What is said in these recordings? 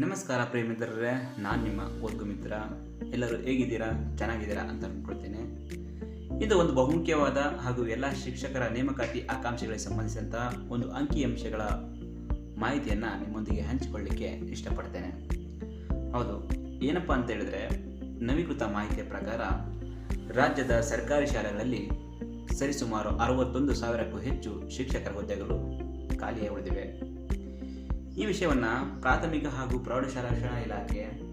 ನಮಸ್ಕಾರ ಪ್ರೇಮಿತರೇ ನಾನು ನಿಮ್ಮ ಓದ್ಗು ಮಿತ್ರ. ಎಲ್ಲರೂ ಹೇಗಿದ್ದೀರಾ? ಚೆನ್ನಾಗಿದ್ದೀರಾ ಅಂತ ಅಂದ್ಕೊಳ್ತೇನೆ ಇದು ಒಂದು ಬಹುಮುಖ್ಯವಾದ ಹಾಗೂ ಎಲ್ಲ ಶಿಕ್ಷಕರ ನೇಮಕಾತಿ ಆಕಾಂಕ್ಷೆಗಳಿಗೆ ಸಂಬಂಧಿಸಿದಂಥ ಒಂದು ಅಂಕಿಅಂಶಗಳ ಮಾಹಿತಿಯನ್ನು ನಿಮ್ಮೊಂದಿಗೆ ಹಂಚಿಕೊಳ್ಳಿಕ್ಕೆ ಇಷ್ಟಪಡ್ತೇನೆ. ಹೌದು, ಏನಪ್ಪ ಅಂತ ಹೇಳಿದ್ರೆ, ನವೀಕೃತ ಮಾಹಿತಿಯ ಪ್ರಕಾರ ರಾಜ್ಯದ ಸರ್ಕಾರಿ ಶಾಲೆಗಳಲ್ಲಿ ಸರಿಸುಮಾರು ಅರವತ್ತೊಂದು ಸಾವಿರಕ್ಕೂ ಹೆಚ್ಚು ಶಿಕ್ಷಕರ ಹುದ್ದೆಗಳು ಖಾಲಿಯೇ ಉಳಿದಿವೆ. ಈ ವಿಷಯವನ್ನು ಪ್ರಾಥಮಿಕ ಹಾಗೂ ಪ್ರೌಢಶಾಲಾ ಶಿಕ್ಷಣ ಇಲಾಖೆ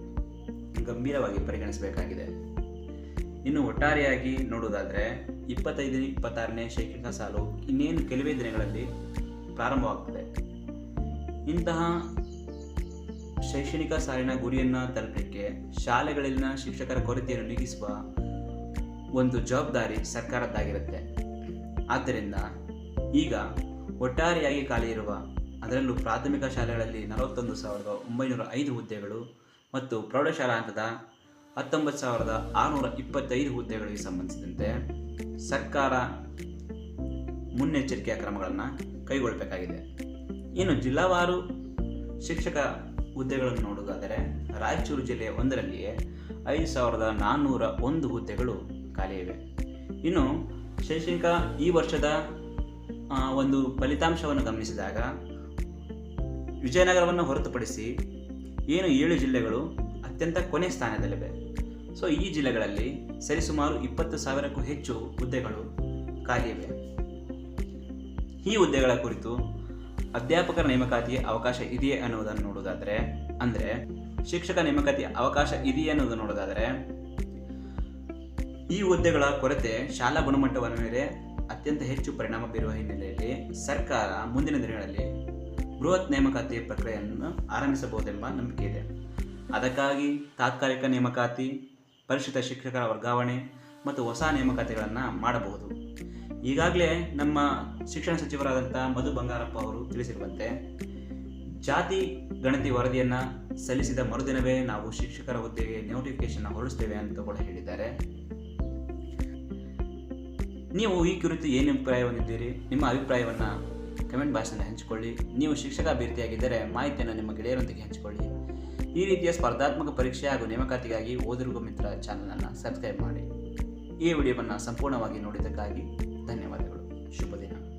ಗಂಭೀರವಾಗಿ ಪರಿಗಣಿಸಬೇಕಾಗಿದೆ. ಇನ್ನು ಒಟ್ಟಾರೆಯಾಗಿ ನೋಡುವುದಾದರೆ, ಇಪ್ಪತ್ತೈದನೇ, ಇಪ್ಪತ್ತಾರನೇ ಶೈಕ್ಷಣಿಕ ಸಾಲು ಇನ್ನೇನು ಕೆಲವೇ ದಿನಗಳಲ್ಲಿ ಪ್ರಾರಂಭವಾಗ್ತದೆ. ಇಂತಹ ಶೈಕ್ಷಣಿಕ ಸಾಲಿನ ಗುರಿಯನ್ನು ತಲುಪಲಿಕ್ಕೆ ಶಾಲೆಗಳಲ್ಲಿನ ಶಿಕ್ಷಕರ ಕೊರತೆಯನ್ನು ನೀಗಿಸುವ ಒಂದು ಜವಾಬ್ದಾರಿ ಸರ್ಕಾರದ್ದಾಗಿರುತ್ತೆ. ಆದ್ದರಿಂದ ಈಗ ಒಟ್ಟಾರೆಯಾಗಿ ಖಾಲಿ ಇರುವ ಅದರಲ್ಲೂ ಪ್ರಾಥಮಿಕ ಶಾಲೆಗಳಲ್ಲಿ ನಲವತ್ತೊಂದು ಸಾವಿರದ ಒಂಬೈನೂರ ಐದು ಹುದ್ದೆಗಳು ಮತ್ತು ಪ್ರೌಢಶಾಲಾ ಹಂತದ ಹತ್ತೊಂಬತ್ತು ಸಾವಿರದ ಆರುನೂರ ಇಪ್ಪತ್ತೈದು ಹುದ್ದೆಗಳಿಗೆ ಸಂಬಂಧಿಸಿದಂತೆ ಸರ್ಕಾರ ಮುನ್ನೆಚ್ಚರಿಕೆಯ ಕ್ರಮಗಳನ್ನು ಕೈಗೊಳ್ಳಬೇಕಾಗಿದೆ. ಇನ್ನು ಜಿಲ್ಲಾವಾರು ಶಿಕ್ಷಕ ಹುದ್ದೆಗಳನ್ನು ನೋಡುವುದಾದರೆ ರಾಯಚೂರು ಜಿಲ್ಲೆಯ ಒಂದರಲ್ಲಿಯೇ ಐದು ಸಾವಿರದ ನಾನ್ನೂರ ಒಂದು ಹುದ್ದೆಗಳು ಖಾಲಿಯಿವೆ ಇನ್ನು ಶೈಕ್ಷಣಿಕ ಈ ವರ್ಷದ ಒಂದು ಫಲಿತಾಂಶವನ್ನು ಗಮನಿಸಿದಾಗ ವಿಜಯನಗರವನ್ನು ಹೊರತುಪಡಿಸಿ ಏನು ಏಳು ಜಿಲ್ಲೆಗಳು ಅತ್ಯಂತ ಕೊನೆ ಸ್ಥಾನದಲ್ಲಿವೆ. ಸೊ ಈ ಜಿಲ್ಲೆಗಳಲ್ಲಿ ಸರಿಸುಮಾರು ಇಪ್ಪತ್ತು ಸಾವಿರಕ್ಕೂ ಹೆಚ್ಚು ಹುದ್ದೆಗಳು ಖಾಲಿ ಇವೆ ಈ ಹುದ್ದೆಗಳ ಕುರಿತು ಅಧ್ಯಾಪಕರ ನೇಮಕಾತಿಯ ಅವಕಾಶ ಇದೆಯೇ ಅನ್ನೋದನ್ನು ನೋಡೋದಾದರೆ ಅಂದರೆ ಶಿಕ್ಷಕ ನೇಮಕಾತಿಯ ಅವಕಾಶ ಇದೆಯೇ ಅನ್ನೋದನ್ನು ನೋಡೋದಾದರೆ ಈ ಹುದ್ದೆಗಳ ಕೊರತೆ ಶಾಲಾ ಗುಣಮಟ್ಟವನ್ನು ಮೇಲೆ ಅತ್ಯಂತ ಹೆಚ್ಚು ಪರಿಣಾಮ ಬೀರುವ ಹಿನ್ನೆಲೆಯಲ್ಲಿ ಸರ್ಕಾರ ಮುಂದಿನ ದಿನಗಳಲ್ಲಿ ಬೃಹತ್ ನೇಮಕಾತಿ ಪ್ರಕ್ರಿಯೆಯನ್ನು ಆರಂಭಿಸಬಹುದೆಂಬ ನಂಬಿಕೆ ಇದೆ. ಅದಕ್ಕಾಗಿ ತಾತ್ಕಾಲಿಕ ನೇಮಕಾತಿ, ಪರಿಶಿಷ್ಟ ಶಿಕ್ಷಕರ ವರ್ಗಾವಣೆ ಮತ್ತು ಹೊಸ ನೇಮಕಾತಿಗಳನ್ನು ಮಾಡಬಹುದು. ಈಗಾಗಲೇ ನಮ್ಮ ಶಿಕ್ಷಣ ಸಚಿವರಾದಂಥ ಮಧು ಬಂಗಾರಪ್ಪ ಅವರು ತಿಳಿಸಿರುವಂತೆ, ಜಾತಿ ಗಣತಿ ವರದಿಯನ್ನು ಸಲ್ಲಿಸಿದ ಮರುದಿನವೇ ನಾವು ಶಿಕ್ಷಕರ ಹುದ್ದೆಗೆ ನೋಟಿಫಿಕೇಶನ್ ಹೊರಡಿಸ್ತೇವೆ ಅಂತ ಕೂಡ ಹೇಳಿದ್ದಾರೆ. ನೀವು ಈ ಕುರಿತು ಏನು ಅಭಿಪ್ರಾಯ ಹೊಂದಿದ್ದೀರಿ? ನಿಮ್ಮ ಅಭಿಪ್ರಾಯವನ್ನು ಕಮೆಂಟ್ ಬಾಕ್ಸ್ನಲ್ಲಿ ಹಂಚಿಕೊಳ್ಳಿ. ನೀವು ಶಿಕ್ಷಕ ಅಭ್ಯರ್ಥಿಯಾಗಿದ್ದರೆ ಮಾಹಿತಿಯನ್ನು ನಿಮ್ಮ ಗೆಳೆಯರೊಂದಿಗೆ ಹಂಚಿಕೊಳ್ಳಿ. ಈ ರೀತಿಯ ಸ್ಪರ್ಧಾತ್ಮಕ ಪರೀಕ್ಷೆ ಹಾಗೂ ನೇಮಕಾತಿಗಾಗಿ ಓದಿರುವ ಮಿತ್ರ ಚಾನಲನ್ನು ಸಬ್ಸ್ಕ್ರೈಬ್ ಮಾಡಿ. ಈ ವಿಡಿಯೋವನ್ನು ಸಂಪೂರ್ಣವಾಗಿ ನೋಡಿದ್ದಕ್ಕಾಗಿ ಧನ್ಯವಾದಗಳು. ಶುಭ ದಿನ.